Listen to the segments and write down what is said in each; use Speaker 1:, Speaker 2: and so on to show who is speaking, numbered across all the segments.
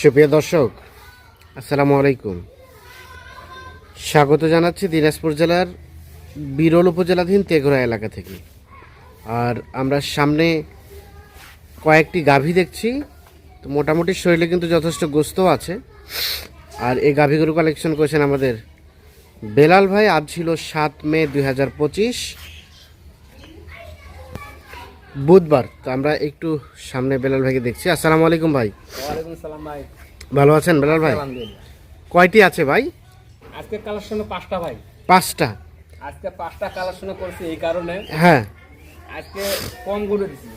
Speaker 1: সুপ্রিয় দর্শক, আসসালামু আলাইকুম। স্বাগত জানাচ্ছি দিনাজপুর জেলার বিরল উপজেলাধীন তেঘরা এলাকা থেকে। আর আমরা সামনে কয়েকটি গাভী দেখছি। তো মোটামুটি শরীরে কিন্তু যথেষ্ট গোস্ত আছে। আর এই গাভীগুলো কালেকশন করেছেন আমাদের বেলাল ভাই। আজ ছিল সাত মে দুই হাজার পঁচিশ। বুধবার তো আমরা একটু সামনে বেলাল ভাইকে দেখছি। আসসালামু আলাইকুম ভাই।
Speaker 2: ভাই।
Speaker 1: ভালো আছেন বেলাল ভাই? কয়টি আছে ভাই?
Speaker 2: আজকে কালেকশন পাঁচটা ভাই।
Speaker 1: পাঁচটা।
Speaker 2: আজকে পাঁচটা কালেকশন করছি এই কারণে।
Speaker 1: হ্যাঁ।
Speaker 2: আজকে কম গরু দিছি।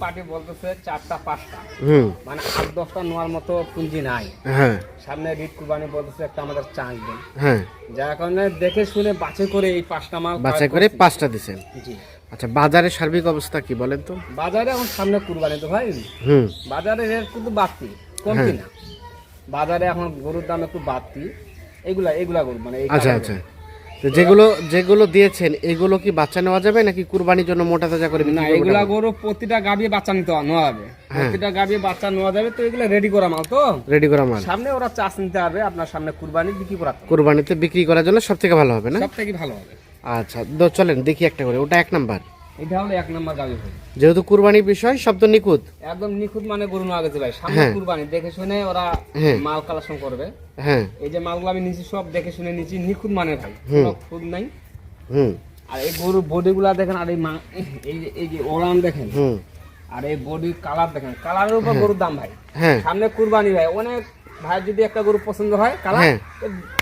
Speaker 2: পার্টি বলতেছে চারটা পাঁচটা। মানে আট দশটা নেওয়ার মতো পুঁজি নাই।
Speaker 1: হ্যাঁ।
Speaker 2: সামনে রিট কুরবানি বলতেছে একটা আমাদের চান্স দেন।
Speaker 1: হ্যাঁ।
Speaker 2: যার কারণে দেখে শুনে বাছাই করে এই পাঁচটা মাল
Speaker 1: বাছাই করে পাঁচটা দিছেন।
Speaker 2: জি।
Speaker 1: আচ্ছা বাজারের সার্বিক অবস্থা কি বলেন তো?
Speaker 2: বাজারে এখন সামনে কুরবানি তো ভাই।
Speaker 1: হুম।
Speaker 2: বাজারে রেট কিন্তু বাড়তি কমতি না। বাজারে এখন গরুর দাম একটু বাড়তি। এগুলা এগুলা গরু মানে
Speaker 1: আচ্ছা আচ্ছা। তো যেগুলো যেগুলো দিয়েছেন এগুলো কি বাচ্চা নেওয়া যাবে নাকি কুরবানির জন্য মোটা তাজা করে
Speaker 2: না এগুলা গরু প্রতিটা গাভী বাচ্চা নিতে নেওয়া হবে প্রতিটা গাভী বাচ্চা নেওয়া যাবে তো এগুলো রেডি করা মাল তো।
Speaker 1: রেডি করা মাল।
Speaker 2: সামনে ওরা চাষ নিতে পারবে আপনার সামনে কুরবানি বিক্রি করা
Speaker 1: কুরবানিতে বিক্রি করার জন্য সব থেকে ভালো হবে না?
Speaker 2: সব থেকে ভালো হবে।
Speaker 1: আচ্ছা তো চলেন দেখি একটা করে। ওটা এক নাম্বার।
Speaker 2: এটা হলো এক নম্বর গাভী ভাই
Speaker 1: যেহেতু কুরবানির বিষয় শব্দ নিখুঁত।
Speaker 2: একদম নিখুঁত মানে গরু নেওয়া গেছে ভাই। সামনে
Speaker 1: হ্যাঁ।
Speaker 2: কুরবানি দেখে শুনে ওরা
Speaker 1: হ্যাঁ।
Speaker 2: মাল কালেকশন করবে।
Speaker 1: হ্যাঁ।
Speaker 2: এই যে মালগুলো আমি নিচে সব দেখে শুনে নিচ্ছি নিখুঁত মানে ভাই। কোনো নাই।
Speaker 1: হুম।
Speaker 2: আর এই গরুর বডি গুলা দেখেন আর এই মা এই যে এই যে ওলান দেখেন।
Speaker 1: হুম।
Speaker 2: আর এই বডির কালার দেখেন। কালারের উপর গরুর দাম ভাই।
Speaker 1: হ্যাঁ।
Speaker 2: সামনে কুরবানি ভাই অনেক ভাই যদি একটা গরু পছন্দ হয় কালার
Speaker 1: হ্যাঁ।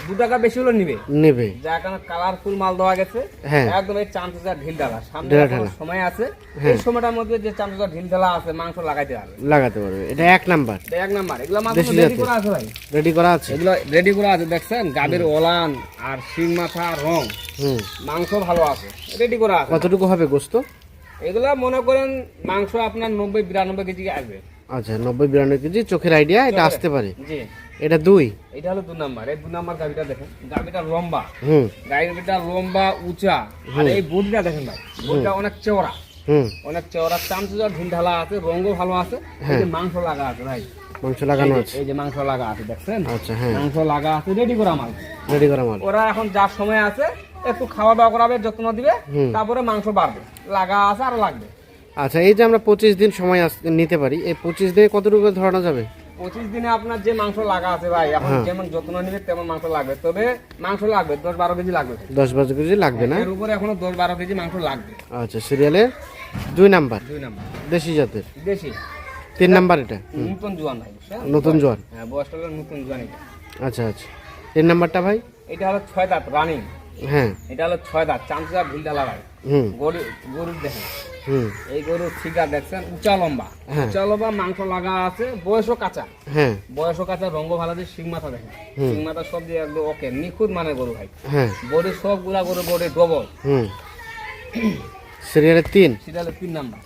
Speaker 2: দু টাকা বেশি হলে নিবে।
Speaker 1: নেবে।
Speaker 2: যার কারণে কালারফুল মাল দেওয়া গেছে।
Speaker 1: হ্যাঁ।
Speaker 2: একদম এই চামচা ঢিল ঢালা সামনে। সময় আছে।
Speaker 1: হ্যাঁ।
Speaker 2: এই সময়টার মধ্যে যে চামচা ঢিল ঢালা আছে মাংস লাগাইতে পারবে।
Speaker 1: লাগাতে পারবে। এটা এক নাম্বার।
Speaker 2: এটা এক নাম্বার। এগুলো
Speaker 1: দেশি
Speaker 2: রেডি করা আছে ভাই।
Speaker 1: রেডি করা আছে?
Speaker 2: এগুলো রেডি করা আছে দেখছেন? গাবের ওলান আর শিং মাথা রং।
Speaker 1: হুম।
Speaker 2: মাংস ভালো আছে। রেডি করা আছে।
Speaker 1: কতটুকু হবে গোস্ত?
Speaker 2: এগুলা মনে করেন মাংস আপনার নব্বই বিরানব্বই কেজি আসবে।
Speaker 1: আচ্ছা নব্বই বিরানব্বই কেজি চোখের আইডিয়া এটা আসতে পারে।
Speaker 2: জি।
Speaker 1: এটা দুই।
Speaker 2: এটা হলো দু নাম্বার এই দু নাম্বার গাবিটা দেখেন গাবিটা লম্বা।
Speaker 1: হুম।
Speaker 2: গাবিটা লম্বা উঁচা। আর এই বডিটা দেখেন ভাই বডিটা অনেক চওড়া।
Speaker 1: হুম।
Speaker 2: অনেক চওড়া চামচুজা ঢিল ঢালা আছে রঙও ভালো আছে এই যে মাংস লাগা আছে ভাই।
Speaker 1: মাংস লাগানো আছে।
Speaker 2: এই যে মাংস লাগা আছে দেখছেন?
Speaker 1: আচ্ছা হ্যাঁ।
Speaker 2: মাংস লাগা আছে রেডি করা মাল।
Speaker 1: রেডি করা মাল।
Speaker 2: ওরা এখন যার সময় আছে একটু খাওয়া দাওয়া করাবে যত্ন দিবে তারপরে মাংস বাড়বে। লাগা আছে আর লাগবে।
Speaker 1: আচ্ছা এই যে আমরা পঁচিশ দিন সময় নিতে পারি এই পঁচিশ দিনে কতটুকু ধরানো যাবে?
Speaker 2: পঁচিশ দিনে আপনার যে মাংস লাগা আছে ভাই এখন
Speaker 1: হ্যাঁ।
Speaker 2: যেমন যত্ন নিবে তেমন মাংস লাগবে। তবে মাংস লাগবে দশ বারো কেজি লাগবে।
Speaker 1: দশ বারো কেজি লাগবে না?
Speaker 2: এর উপরে এখনও দশ বারো কেজি মাংস লাগবে।
Speaker 1: আচ্ছা সিরিয়ালে দুই নাম্বার?
Speaker 2: দুই নাম্বার।
Speaker 1: দেশি জাতের?
Speaker 2: দেশি।
Speaker 1: তিন নাম্বার এটা?
Speaker 2: নতুন জোয়ান ভাই?
Speaker 1: নতুন জোয়ার
Speaker 2: হ্যাঁ বয়সটা হলো নতুন জোয়ান এটা।
Speaker 1: আচ্ছা আচ্ছা। তিন নাম্বারটা ভাই?
Speaker 2: এটা হলো ছয় দাঁত রানিং।
Speaker 1: হ্যাঁ।
Speaker 2: এটা হলো ছয় দাঁত চামচা ঢিলটা ভাই।
Speaker 1: হুম।
Speaker 2: গরু গরুর দেখেন এই গরুর ঠিকা দেখছেন? উঁচা লম্বা।
Speaker 1: হ্যাঁ।
Speaker 2: উঁচা লম্বা মাংস লাগা আছে বয়সও কাঁচা।
Speaker 1: হ্যাঁ।
Speaker 2: বয়সও কাঁচা রঙ্গ ভালো দিয়ে শিং মাথা দেখেন। শিং মাথা সব দিয়ে একদম ওকে নিখুঁত মানে গরু ভাই।
Speaker 1: হ্যাঁ।
Speaker 2: বডি সবগুলা গরু বডি ডবল
Speaker 1: সিরিয়ালের তিন?
Speaker 2: সেটা তিন নাম্বার।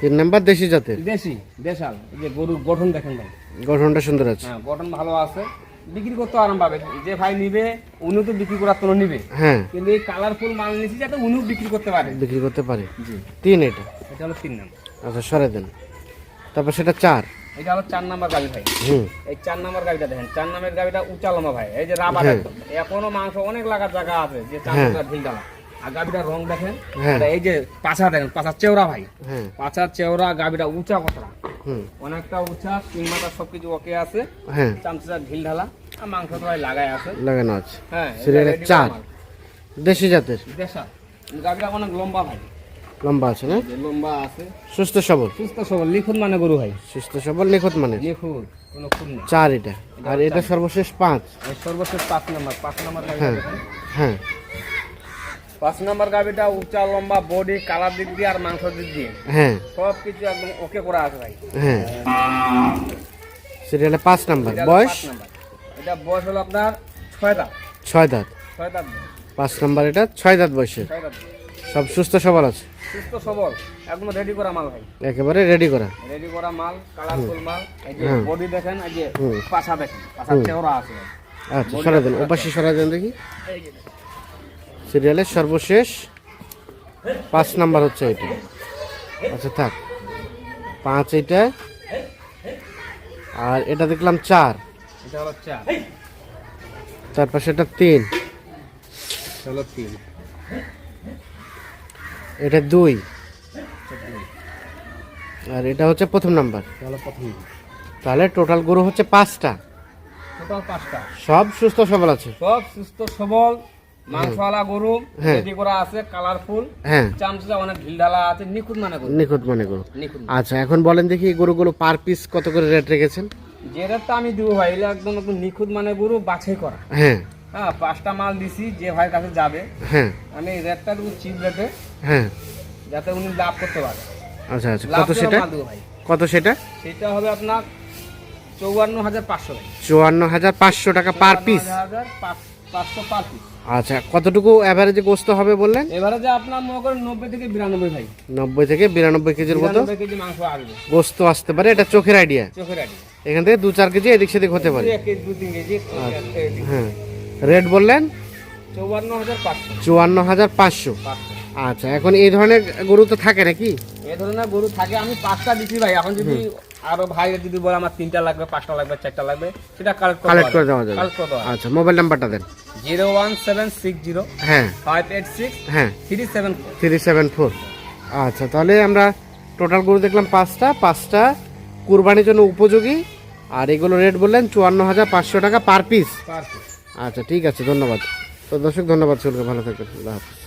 Speaker 1: তিন নাম্বার দেশি জাতের?
Speaker 2: দেশি দেশাল। এই যে গরুর গঠন দেখেন ভাই।
Speaker 1: গঠনটা সুন্দর আছে।
Speaker 2: হ্যাঁ গঠন ভালো আছে। বিক্রি করতে আরাম পাবে। যে ভাই নিবে উনি তো বিক্রি করার তো নিবে।
Speaker 1: হ্যাঁ।
Speaker 2: কিন্তু এই কালারফুল মাল নিয়েছি যাতে উনিও বিক্রি করতে পারে।
Speaker 1: বিক্রি করতে পারে।
Speaker 2: জি।
Speaker 1: তিন এটা?
Speaker 2: এটা হলো তিন নাম্বার।
Speaker 1: আচ্ছা সরে দেন। তারপর সেটা চার?
Speaker 2: এটা হলো চার নাম্বার গাড়ি ভাই।
Speaker 1: হুম।
Speaker 2: এই চার নাম্বার গাড়িটা দেখেন চার নাম্বার গাড়িটা উঁচা লম্বা ভাই। এই যে রাবার
Speaker 1: হ্যাঁ।
Speaker 2: এখনও মাংস অনেক লাগার জায়গা আছে যে চার
Speaker 1: হ্যাঁ।
Speaker 2: নাম্বার ঢিল ডালা আর গাড়িটার রং দেখেন
Speaker 1: হ্যাঁ।
Speaker 2: এই যে পাছা দেখেন পাছার চেওড়া ভাই।
Speaker 1: হ্যাঁ।
Speaker 2: পাছার চেওড়া গাড়িটা উঁচা কথা অনেকটা উঁচা তিন মাথা সবকিছু ওকে আছে।
Speaker 1: হ্যাঁ।
Speaker 2: চামচা ঢিল ঢালা আর মাংস তো লাগাই আছে।
Speaker 1: লাগানো আছে।
Speaker 2: হ্যাঁ
Speaker 1: সিরিয়ালের চার। দেশি জাতের?
Speaker 2: দেশা। গাড়িটা অনেক লম্বা ভাই।
Speaker 1: লম্বা আছে না?
Speaker 2: লম্বা আছে।
Speaker 1: সুস্থ সবল?
Speaker 2: সুস্থ সবল লিখুন মানে গরু ভাই।
Speaker 1: সুস্থ সবল নিখুঁত মানে?
Speaker 2: লিখুন কোনো খুন নেই
Speaker 1: চার এটা। আর এটা সর্বশেষ পাঁচ?
Speaker 2: সর্বশেষ পাঁচ নাম্বার পাঁচ নাম্বার
Speaker 1: হ্যাঁ। হ্যাঁ।
Speaker 2: পাঁচ নাম্বার গাড়িটা উঁচা লম্বা বডি কালার দিক দিয়ে আর মাংস দিক দিয়ে।
Speaker 1: হ্যাঁ।
Speaker 2: সব কিছু একদম ওকে করা আছে ভাই।
Speaker 1: হ্যাঁ। সিরিয়ালে পাঁচ নাম্বার। বয়স?
Speaker 2: এটা বয়স হলো আপনার ছয় দাঁত।
Speaker 1: ছয় দাঁত।
Speaker 2: ছয় দাঁত
Speaker 1: পাঁচ নাম্বার এটা ছয় দাঁত বয়সের। সব সুস্থ সবল আছে?
Speaker 2: সুস্থ সবল। একদম রেডি করা মাল ভাই।
Speaker 1: একেবারে রেডি করা।
Speaker 2: রেডি করা মাল কালারফুল মাল। এই যে বডি দেখেন এই যে। পাছা দেখেন। পাছা চেওড়া আছে।
Speaker 1: আচ্ছা সরা দেন ওপাশে সরা দেন দেখি।
Speaker 2: এই যে
Speaker 1: সিরিয়ালের সর্বশেষ পাঁচ নাম্বার হচ্ছে এটা। আচ্ছা থাক। পাঁচ এটা। আর এটা দেখলাম চার।
Speaker 2: এটা হলো চার।
Speaker 1: তারপর সেটা তিন।
Speaker 2: এটা তিন।
Speaker 1: এটা দুই। আর এটা হচ্ছে প্রথম নাম্বার। তাহলে টোটাল গরু হচ্ছে পাঁচটা।
Speaker 2: পাঁচটা।
Speaker 1: সব সুস্থ সবল আছে।
Speaker 2: সব সুস্থ সবল। মাংসওয়ালা গরু
Speaker 1: হ্যাঁ।
Speaker 2: রেডি করা আছে কালারফুল।
Speaker 1: হ্যাঁ।
Speaker 2: চামচা অনেক ঢিল ঢালা আছে নিখুঁত মানে গরু।
Speaker 1: নিখুঁত মনে গরু। আচ্ছা এখন বলেন দেখি এই গরুগুলো পার পিস কত করে রেট রেখেছেন?
Speaker 2: যে রেটটা আমি দিব ভাই এগুলো একদম একদম নিখুঁত মানে গরু বাছাই করা।
Speaker 1: হ্যাঁ।
Speaker 2: হ্যাঁ পাঁচটা মাল দিছি যে ভাইয়ের কাছে যাবে
Speaker 1: হ্যাঁ।
Speaker 2: আমি রেটটা দেবো চিপ রেটে
Speaker 1: হ্যাঁ।
Speaker 2: যাতে উনি লাভ করতে পারে।
Speaker 1: আচ্ছা আচ্ছা। কত সেটা?
Speaker 2: ভাই।
Speaker 1: কত সেটা?
Speaker 2: সেটা হবে আপনার চৌয়ান্ন হাজার পাঁচশো ভাই।
Speaker 1: চুয়ান্ন হাজার পাঁচশো টাকা পার পিস
Speaker 2: হাজার পাঁচ- পাঁচশো পার পিস
Speaker 1: আচ্ছা কতটুকু অ্যাভারেজে গোস্ত হবে বললেন?
Speaker 2: এবারে আপনার মনে করেন নব্বই থেকে বিরানব্বই ভাই।
Speaker 1: নব্বই থেকে বিরানব্বই কেজির মতো?
Speaker 2: কেজি মাংস আসবে।
Speaker 1: গোস্ত আসতে পারে এটা চোখের আইডিয়া
Speaker 2: চোখের আগে
Speaker 1: এখান থেকে দু চার কেজি এদিক সেদিক হতে পারে।
Speaker 2: দু তিন কেজি
Speaker 1: হ্যাঁ। রেট বললেন?
Speaker 2: চৌয়ান্ন হাজার পাঁচশো।
Speaker 1: চুয়ান্ন হাজার পাঁচশো। আচ্ছা এখন এই ধরনের গরু তো থাকে নাকি?
Speaker 2: এ ধরনের গরু থাকে আমি পাঁচটা দিচ্ছি ভাই এখন যদি আরও ভাই যদি বলে আমার তিনটা লাগবে পাঁচটা লাগবে চারটা লাগবে সেটা কালেক্ট
Speaker 1: কালেক্ট করে দেওয়া যাবে
Speaker 2: কালেক্ট করে দেওয়া
Speaker 1: আচ্ছা মোবাইল নাম্বারটা দেন।
Speaker 2: Zero one seven six zero
Speaker 1: হ্যাঁ।
Speaker 2: ফাইভ এইট সিক্স
Speaker 1: হ্যাঁ।
Speaker 2: Three seven
Speaker 1: three seven four. আচ্ছা তাহলে আমরা টোটাল গরু দেখলাম পাঁচটা। পাঁচটা কুরবানির জন্য উপযোগী। আর এগুলো রেট বললেন চুয়ান্ন হাজার পাঁচশো টাকা পার পিস
Speaker 2: পার পিস
Speaker 1: আচ্ছা ঠিক আছে ধন্যবাদ। তো দর্শক ধন্যবাদ সকলকে ভালো থাকবেন আল্লাহ হাফিজ।